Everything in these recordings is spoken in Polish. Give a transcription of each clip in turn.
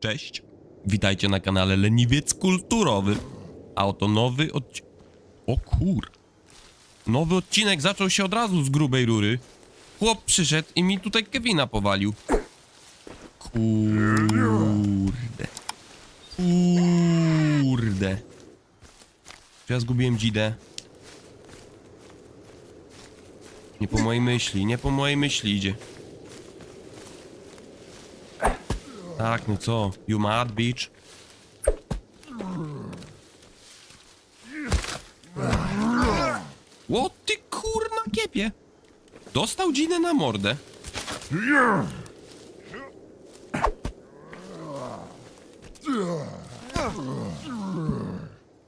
Cześć. Witajcie na kanale Leniwiec Kulturowy. A oto nowy odcinek. O kur. Nowy odcinek zaczął się od razu z grubej rury. Chłop przyszedł i mi tutaj Kevina powalił. Kurde. Kurde. Czy ja zgubiłem dzidę? Nie po mojej myśli, nie po mojej myśli idzie. Tak, no co? You mad, bitch? Ło ty kurna kiepie! Dostał dzinę na mordę.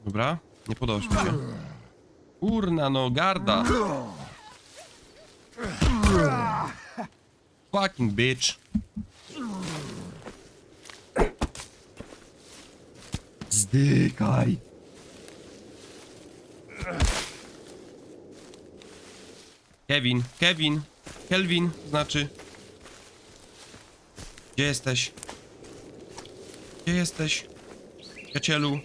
Dobra, nie podobasz mi się. Kurna no, garda. Fucking bitch. Zdykaj. Kevin, Kevin, Kelvin, znaczy. Gdzie jesteś? Gdzie jesteś? Przyjacielu.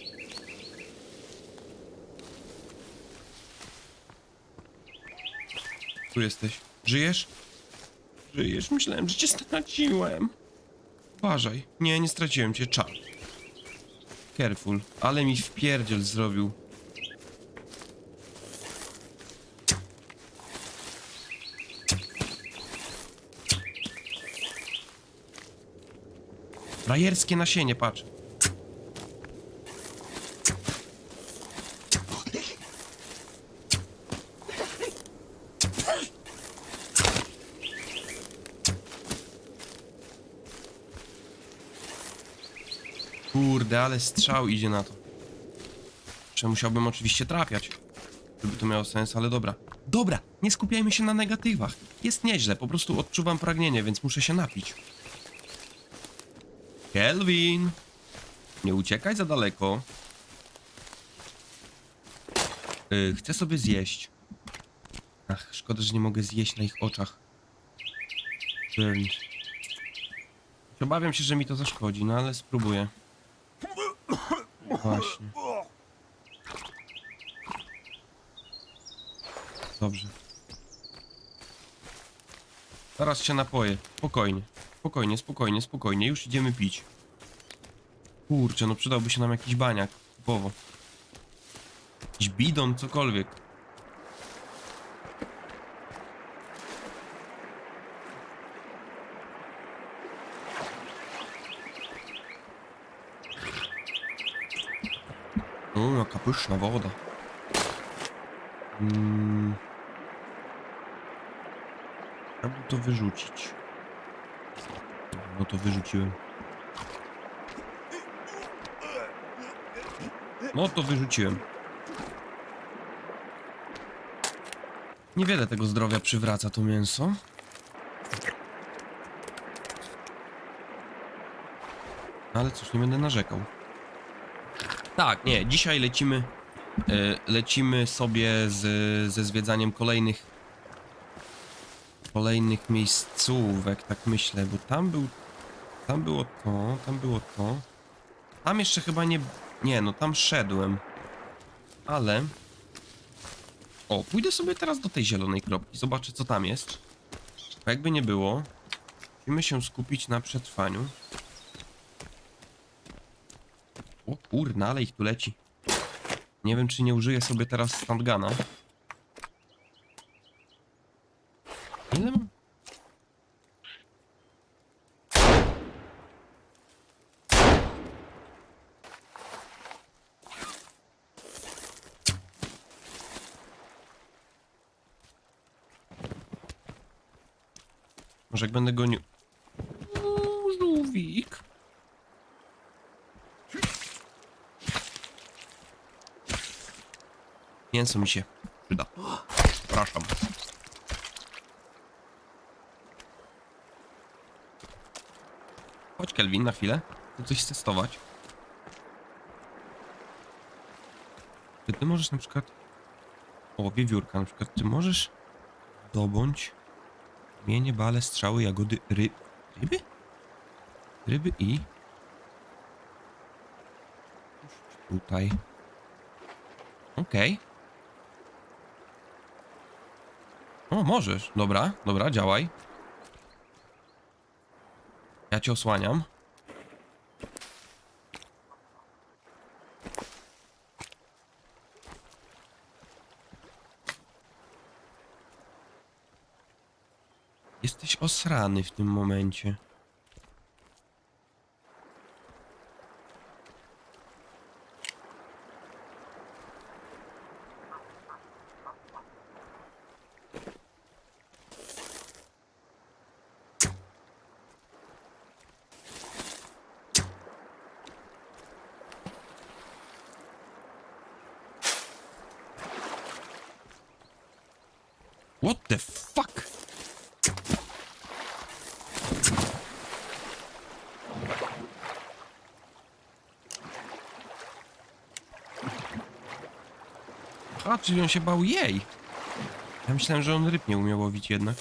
Tu jesteś. Żyjesz? Żyjesz? Myślałem, że cię straciłem. Uważaj. Nie, nie straciłem cię. Czar. Careful. Ale mi wpierdziel zrobił. Frajerskie nasienie, patrz. Kurde, ale strzał idzie na to. Że musiałbym oczywiście trafiać, żeby to miało sens, ale dobra. Dobra, nie skupiajmy się na negatywach. Jest nieźle, po prostu odczuwam pragnienie, więc muszę się napić. Kelvin! Nie uciekaj za daleko. Yy, chcę sobie zjeść. Ach, szkoda, że nie mogę zjeść na ich oczach. Burn. Obawiam się, że mi to zaszkodzi, no ale spróbuję. Właśnie. Dobrze. Zaraz się napoję. Spokojnie. Spokojnie, spokojnie, spokojnie. Już idziemy pić. Kurczę, no przydałby się nam jakiś baniak. Typowo. Jakiś bidon, cokolwiek. O, jaka pyszna woda. Mm. Chciałbym to wyrzucić. No to wyrzuciłem. No to wyrzuciłem. Niewiele tego zdrowia przywraca to mięso. Ale cóż, nie będę narzekał. Tak, nie, dzisiaj lecimy. e, lecimy sobie z, ze zwiedzaniem kolejnych. Kolejnych miejscówek, tak myślę, bo tam był. Tam było to, tam było to. Tam jeszcze chyba nie. Nie, no tam szedłem. Ale. O, pójdę sobie teraz do tej zielonej kropki, zobaczę co tam jest. Jakby nie było, musimy się skupić na przetrwaniu. O kurna, ale ich tu leci. Nie wiem, czy nie użyję sobie teraz standgana. Ile mam? Może jak będę gonił... Uuu, Żółwik. Mięso mi się przyda. Przepraszam. Chodź Kelvin na chwilę. Chcę coś testować. Czy ty możesz na przykład... O, wiewiórka na przykład. Czy możesz dobądź mienie, bale, strzały, jagody, ry... Ryby? Ryby i... Tutaj. Okej. O, możesz. Dobra, dobra, działaj. Ja cię osłaniam. Jesteś osrany w tym momencie. What the fuck? A, czyli on się bał jej. Ja myślałem, że on ryb nie umiał łowić jednak.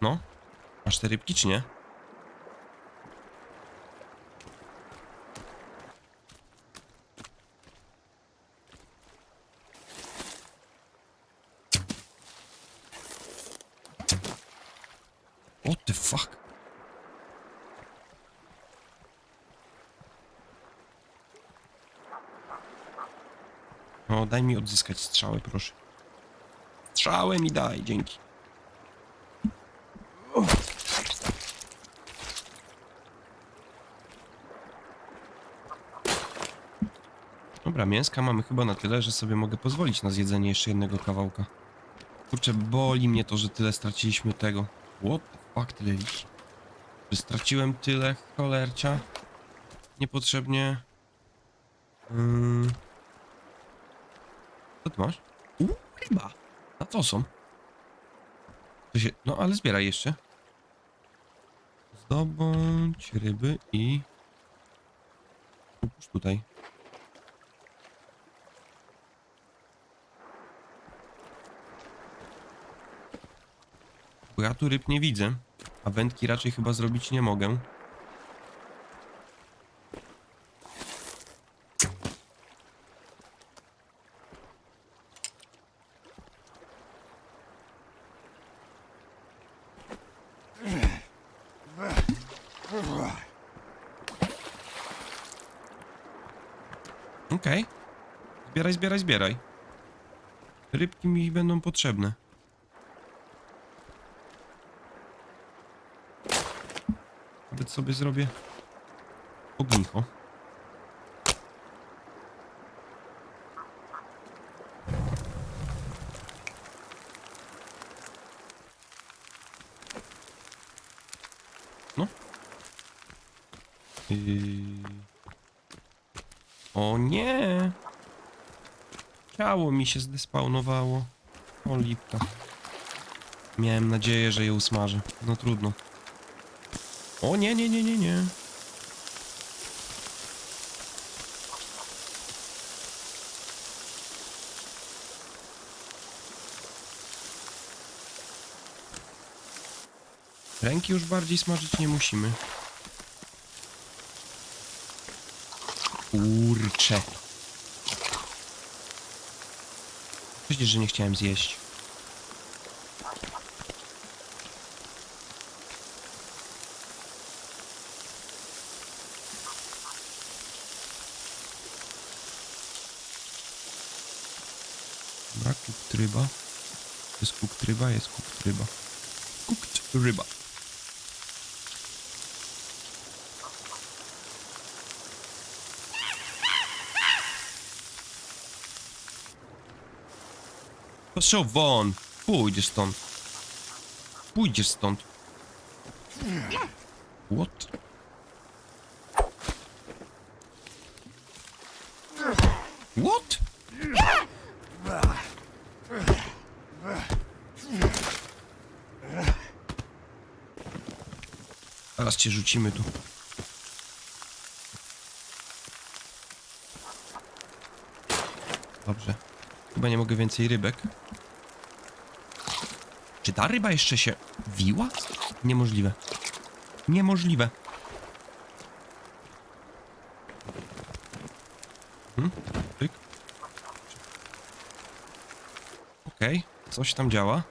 No, masz te rybki czy nie? What the fuck? Daj mi odzyskać strzałę, proszę. Strzałę mi daj, dzięki. Dobra, mięska mamy chyba na tyle, że sobie mogę pozwolić na zjedzenie jeszcze jednego kawałka. Kurczę, boli mnie to, że tyle straciliśmy tego. What the fuck, tyle liści. Że straciłem tyle cholercia. Niepotrzebnie. Ym... Co ty masz? Uuu, ryba. A co są? To się... No, ale zbieraj jeszcze. Zdobądź ryby i... Upuść tutaj. Bo ja tu ryb nie widzę, a wędki raczej chyba zrobić nie mogę. Okej. Zbieraj, zbieraj, zbieraj. Rybki mi będą potrzebne. Nawet sobie zrobię ognicho. No. Yy... O nie! Ciało mi się zdespawnowało. O lipka. Miałem nadzieję, że je usmażę. No trudno. O nie, nie, nie, nie, nie. Ręki już bardziej smażyć nie musimy. Kurcze. Przecież, że nie chciałem zjeść. Dobra, kukt ryba. Jest kukt ryba, jest kukt ryba. Kukt ryba. Proszę won! Pójdziesz stąd. Pójdziesz stąd. What? What? Zaraz cię rzucimy tu. Dobrze. Chyba nie mogę więcej rybek. Czy ta ryba jeszcze się wiła? Niemożliwe. Niemożliwe. Hmm? Tyk. Okej, okay. coś tam działa.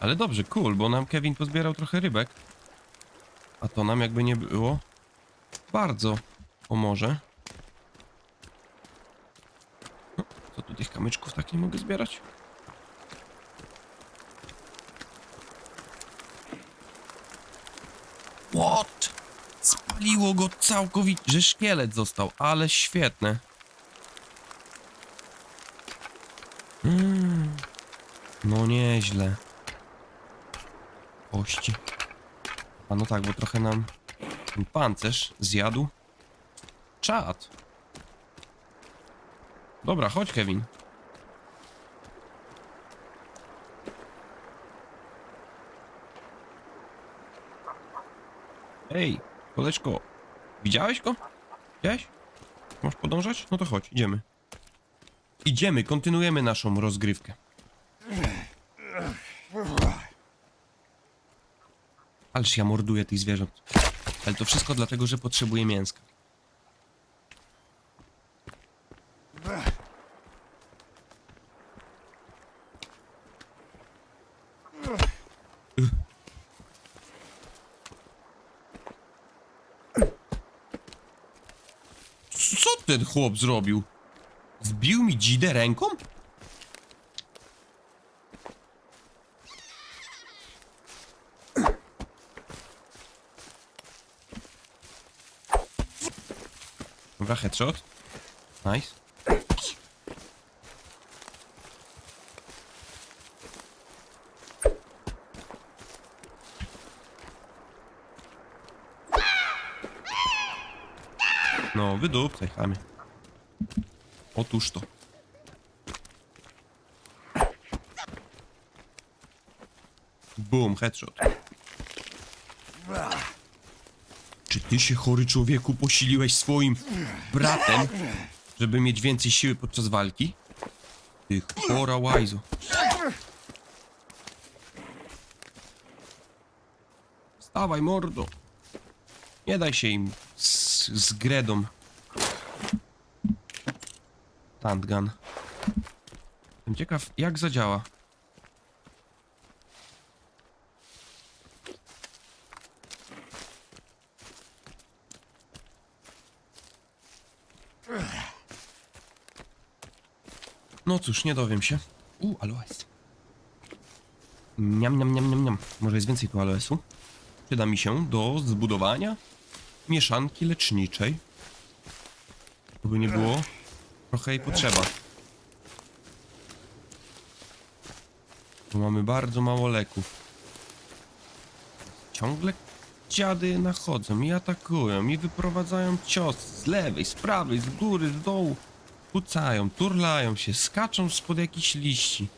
Ale dobrze, cool, bo nam Kevin pozbierał trochę rybek. A to nam jakby nie było bardzo pomoże. Kamyczków tak nie mogę zbierać? What? Spaliło go całkowicie, że szkielet został, ale świetne. Mm. No nieźle. Kości. A no tak, bo trochę nam ten pancerz zjadł. Czad. Dobra, chodź Kevin. Ej, koleżko, widziałeś go? Widziałeś? Masz podążać? No to chodź, idziemy. Idziemy, kontynuujemy naszą rozgrywkę. Ależ ja morduję tych zwierząt. Ale to wszystko dlatego, że potrzebuję mięska. Ugh. Co ten chłop zrobił? Zbił mi dzidę ręką? Dobra, headshot. Nice. Wydupcaj, chamie. Otóż to. Boom, headshot. Czy ty się, chory człowieku, posiliłeś swoim bratem, żeby mieć więcej siły podczas walki? Ty chora łajzo. Stawaj, mordo. Nie daj się im z, z gredą. Tantgun. Jestem ciekaw, jak zadziała. No cóż, nie dowiem się. U, aloes. Niam, niam, niam, niam, niam. Może jest więcej tu aloesu? Przyda mi się do zbudowania mieszanki leczniczej. To by nie było trochę jej potrzeba. Bo mamy bardzo mało leków. Ciągle dziady nachodzą i atakują i wyprowadzają cios z lewej, z prawej, z góry, z dołu. Kucają, turlają się, skaczą spod jakichś liści.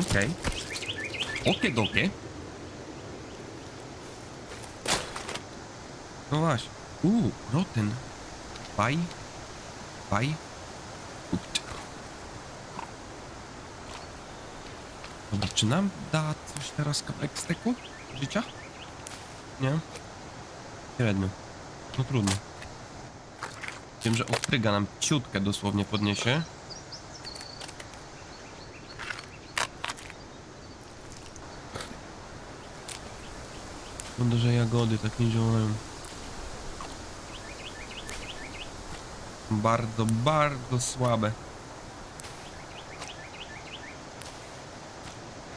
Okej. Okie dokie. No właśnie. Uuu, roten. Baj. Baj. Dobra, czy nam da coś teraz kawałek steku? Życia? Nie? Średnio. No trudno. Wiem, że ostryga nam ciutkę dosłownie podniesie. Szkoda, że jagody tak nie działają. Bardzo, bardzo słabe.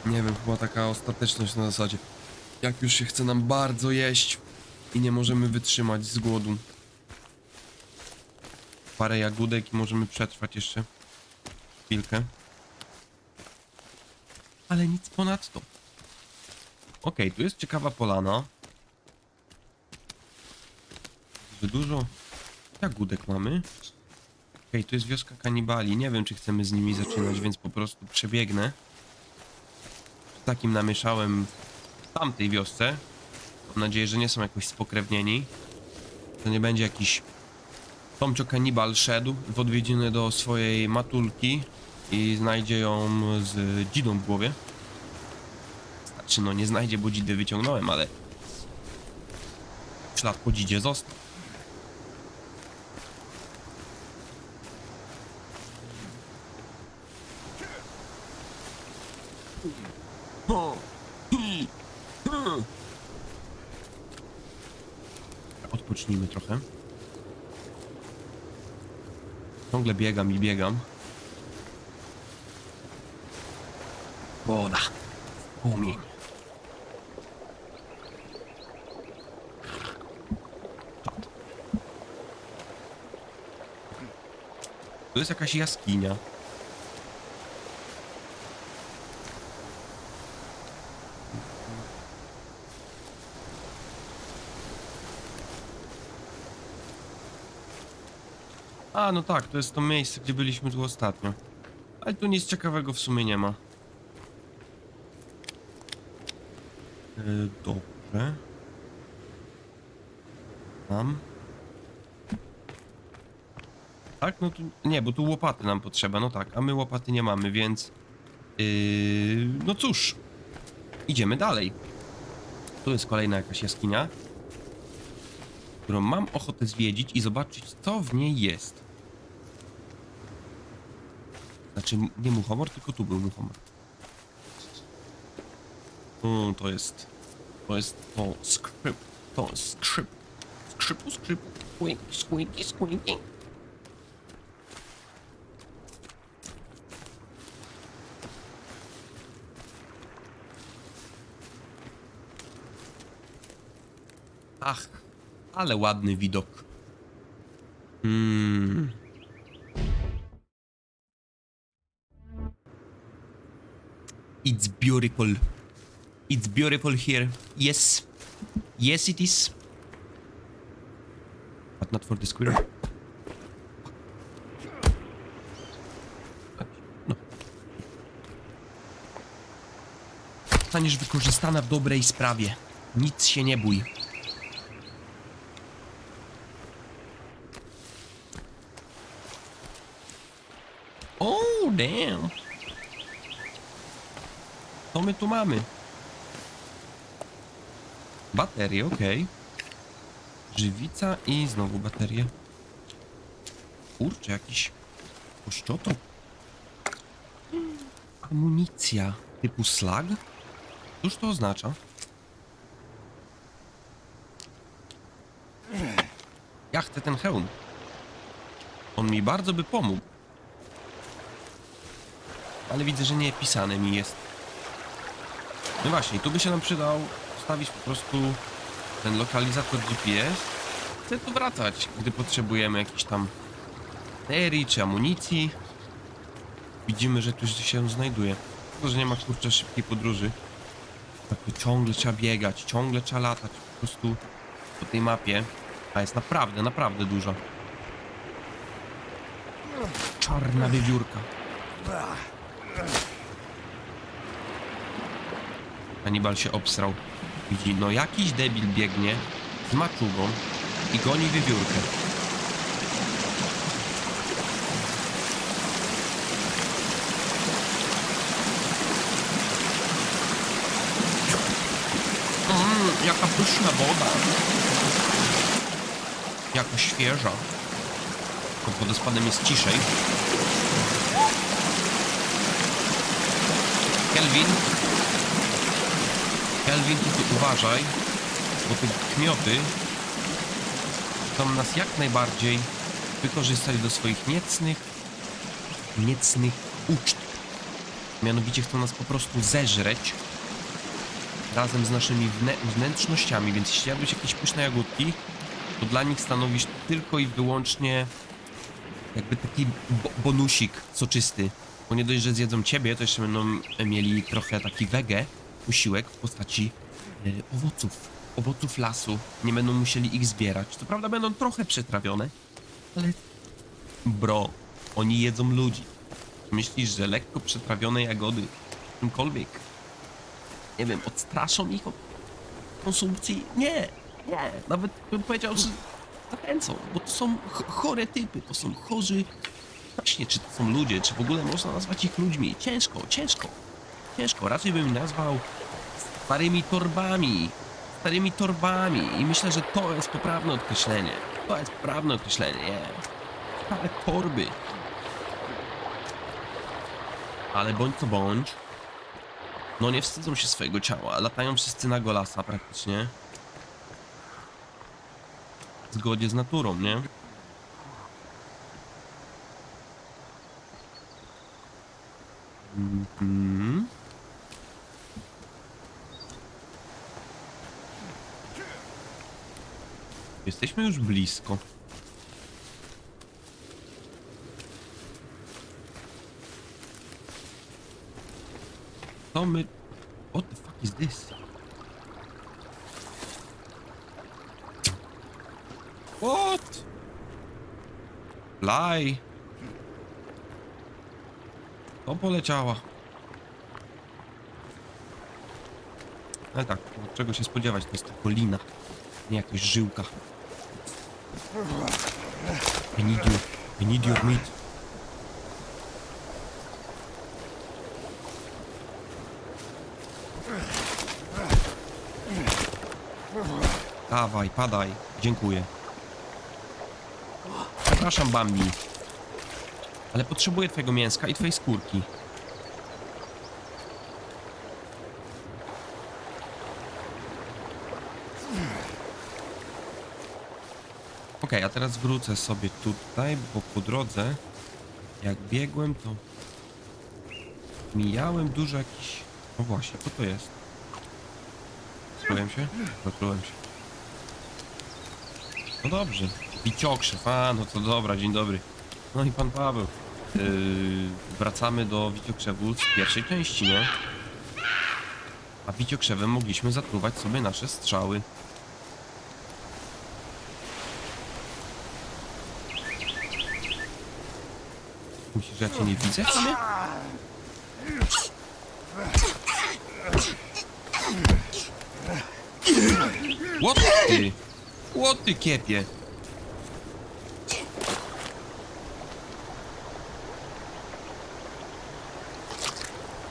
Nie wiem, chyba taka ostateczność na zasadzie. Jak już się chce nam bardzo jeść i nie możemy wytrzymać z głodu. Parę jagódek i możemy przetrwać jeszcze chwilkę. Ale nic ponadto. Okej, tu jest ciekawa polana. Że dużo jagódek mamy. Okej, tu jest wioska kanibali. Nie wiem, czy chcemy z nimi zaczynać, więc po prostu przebiegnę. Takim namieszałem w tamtej wiosce. Mam nadzieję, że nie są jakoś spokrewnieni. To nie będzie jakiś Tomcio Kanibal szedł w odwiedziny do swojej matulki i znajdzie ją z dzidą w głowie. Znaczy, no nie znajdzie, bo dzidę wyciągnąłem, ale ślad po dzidzie został. Odpocznijmy trochę. Ciągle biegam i biegam. Woda. Płomień. Jest jakaś jaskinia. A, no tak, to jest to miejsce, gdzie byliśmy tu ostatnio. Ale tu nic ciekawego w sumie nie ma. Yy, dobrze. Tam. Tak, no tu... Nie, bo tu łopaty nam potrzeba, no tak. A my łopaty nie mamy, więc... Yy, no cóż. Idziemy dalej. Tu jest kolejna jakaś jaskinia. Którą mam ochotę zwiedzić i zobaczyć, co w niej jest. Znaczy, nie muchomor, tylko tu był muchomor. Mm, to jest... To jest to skryp. To skrzyp. Skrzypu, skrzypu. Squeaky, squeaky, squeaky. Ach, ale ładny widok. Hmm. It's beautiful. It's beautiful here. Yes. Yes, it is. But not for the squirrel. No. Zostaniesz wykorzystana w dobrej sprawie. Nic się nie bój. Damn. Co my tu mamy? Baterie, okej. Żywica i znowu baterie. Kurczę, jakiś poszczotok. Amunicja typu slag? Cóż to oznacza? Ja chcę ten hełm. On mi bardzo by pomógł. Ale widzę, że nie pisane mi jest. No właśnie, tu by się nam przydał wstawić po prostu ten lokalizator GPS. Chcę tu wracać, gdy potrzebujemy jakiś tam baterii czy amunicji. Widzimy, że tu się znajduje. Tylko, że nie ma kurczę szybkiej podróży. Tak to ciągle trzeba biegać, ciągle trzeba latać po prostu po tej mapie. A jest naprawdę, naprawdę dużo. Czarna wiewiórka. Hannibal się obsrał. Widzi, no jakiś debil biegnie z maczugą i goni wiewiórkę. Mmm, jaka pyszna woda. Jaka świeża. Pod wodospadem jest ciszej. Kelvin. Kelvin, ty tu uważaj, bo te kmioty chcą nas jak najbardziej wykorzystać do swoich niecnych, niecnych uczt. Mianowicie chcą nas po prostu zeżreć razem z naszymi wnę wnętrznościami, więc jeśli jadłeś jakieś pyszne jagódki, to dla nich stanowisz tylko i wyłącznie jakby taki bo bonusik soczysty. Bo nie dość, że zjedzą ciebie, to jeszcze będą mieli trochę taki wege, posiłek w postaci e, owoców. Owoców lasu. Nie będą musieli ich zbierać. Co prawda będą trochę przetrawione, ale bro, oni jedzą ludzi. Myślisz, że lekko przetrawione jagody czymkolwiek, nie wiem, odstraszą ich od konsumpcji? Nie, nie. Nawet bym powiedział, że zachęcą, bo to są ch- chore typy, to są chorzy... Właśnie, czy to są ludzie, czy w ogóle można nazwać ich ludźmi? Ciężko, ciężko, ciężko. Raczej bym nazwał starymi torbami, starymi torbami i myślę, że to jest poprawne określenie. To jest poprawne określenie, nie. Stare torby. Ale bądź co bądź, no nie wstydzą się swojego ciała, latają wszyscy na golasa praktycznie. W zgodzie z naturą, nie? Mhm. Jesteśmy już blisko. To my... What the fuck is this? What? Fly. To poleciała. Ale tak, no, czego się spodziewać, to jest tylko lina, nie jakaś żyłka. I need you, I need your meat. Dawaj, padaj. Dziękuję. Przepraszam, Bambi. Ale potrzebuję twojego mięska i twojej skórki. Okej, a teraz wrócę sobie tutaj, bo po drodze, jak biegłem, to mijałem dużo jakichś... No właśnie, co to jest? Zatrułem się? Zatrułem się. No dobrze. Wiciokrzew, a no to dobra, dzień dobry. No i pan Paweł. Yy, wracamy do Wiciokrzewu z pierwszej części, nie? A Wiciokrzewem mogliśmy zatruwać sobie nasze strzały. Myślisz, że ja cię nie widzę w sumie? What ty? What ty kiepie?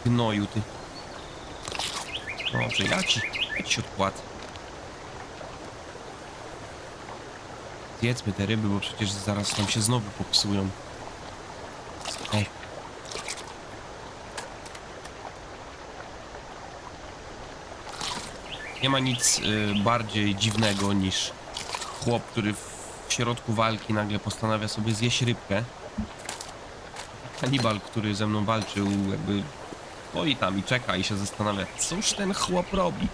Gnoju ty. Dobrze, ja ci, ja ci odpłacę. Zjedzmy te ryby, bo przecież zaraz nam się znowu popsują. Ej. Nie ma nic y, bardziej dziwnego niż chłop, który w środku walki nagle postanawia sobie zjeść rybkę. Kanibal, który ze mną walczył, jakby stoi tam i czeka i się zastanawia, cóż ten chłop robi?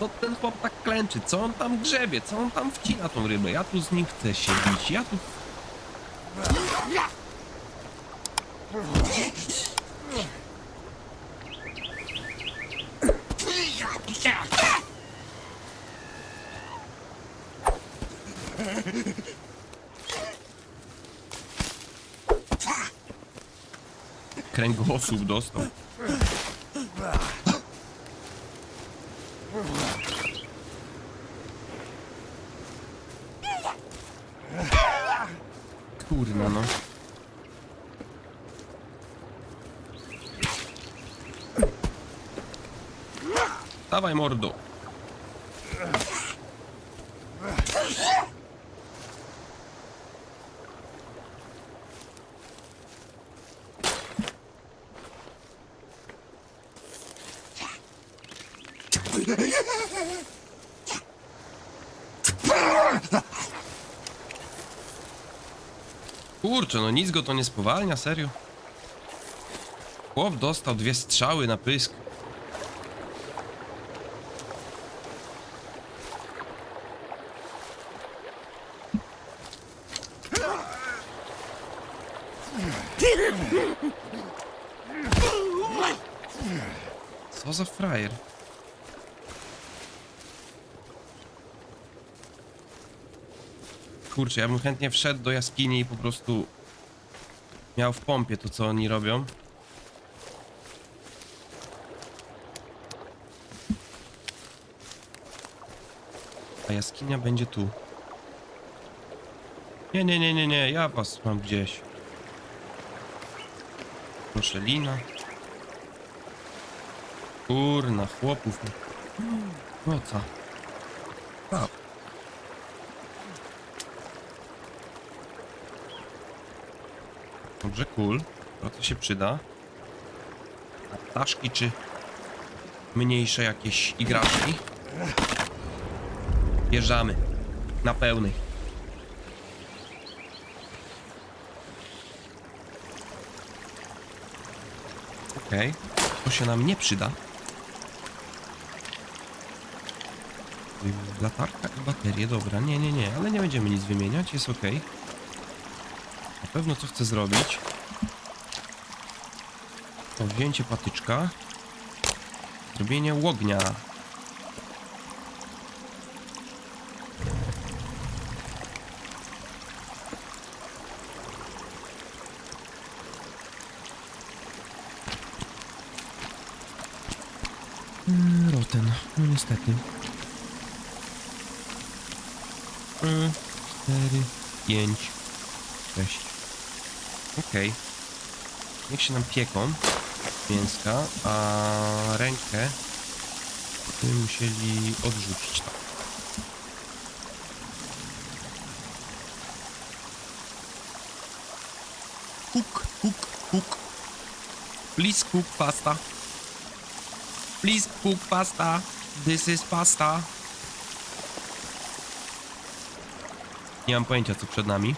To ten chłop tak klęczy, co on tam grzebie, co on tam wcina tą rybę? Ja tu z nim chcę się bić, ja tu... Kręgosłup dostał. Kurna no. Dawaj mordo. Kurczę, no nic go to nie spowalnia, serio. Chłop dostał dwie strzały na pysk. Co za frajer? Kurczę, ja bym chętnie wszedł do jaskini i po prostu miał w pompie to, co oni robią. A jaskinia będzie tu. Nie, nie, nie, nie, nie, ja was mam gdzieś. Proszę, lina. Kurna, chłopów. No co? A. Dobrze, cool. To co się przyda? Ptaszki czy mniejsze jakieś igraszki? Bierzamy. Na pełnej. Okej. To się nam nie przyda. Latarka i baterie, dobra, nie, nie, nie, ale nie będziemy nic wymieniać, jest ok. Na pewno co chcę zrobić. To wzięcie patyczka. Zrobienie łognia. Mm, Roten, no niestety. Mm, Cztery, pięć, sześć. Okej. Niech się nam pieką mięska, a rękę musieli odrzucić. Cook, cook, cook. Please cook pasta. Please cook pasta. This is pasta. Nie mam pojęcia co przed nami.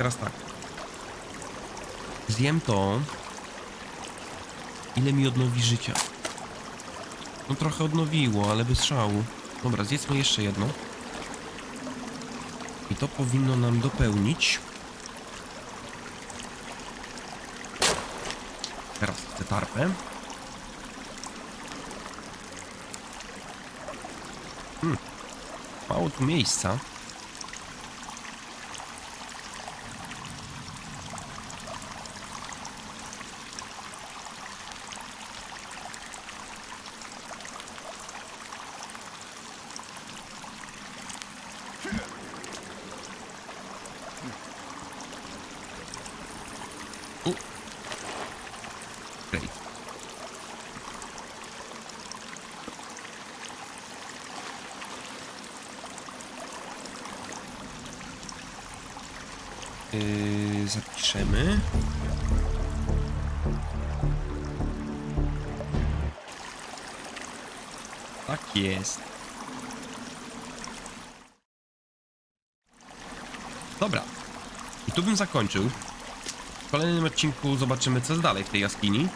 Teraz tak. Zjem to. Ile mi odnowi życia? No trochę odnowiło, ale bez szału. Dobra, zjedzmy jeszcze jedno. I to powinno nam dopełnić. Teraz tę tarpę. Hmm. Mało tu miejsca. Dobra. I tu bym zakończył. W kolejnym odcinku zobaczymy, co jest dalej w tej jaskini.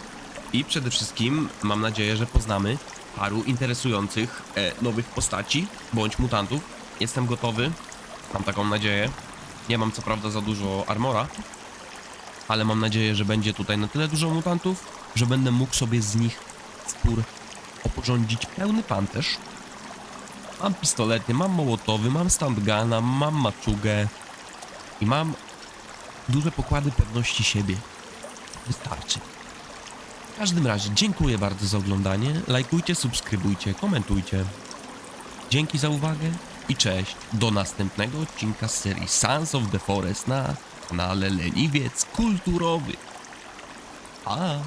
I przede wszystkim mam nadzieję, że poznamy paru interesujących e, nowych postaci bądź mutantów. Jestem gotowy. Mam taką nadzieję. Nie mam co prawda za dużo armora, ale mam nadzieję, że będzie tutaj na tyle dużo mutantów, że będę mógł sobie z nich spór oporządzić pełny pancerz. Mam pistolety, mam mołotowy, mam standgana, mam maczugę i mam duże pokłady pewności siebie. Wystarczy. W każdym razie dziękuję bardzo za oglądanie. Lajkujcie, subskrybujcie, komentujcie. Dzięki za uwagę i cześć. Do następnego odcinka z serii Sons of the Forest na kanale Leniwiec Kulturowy. Pa!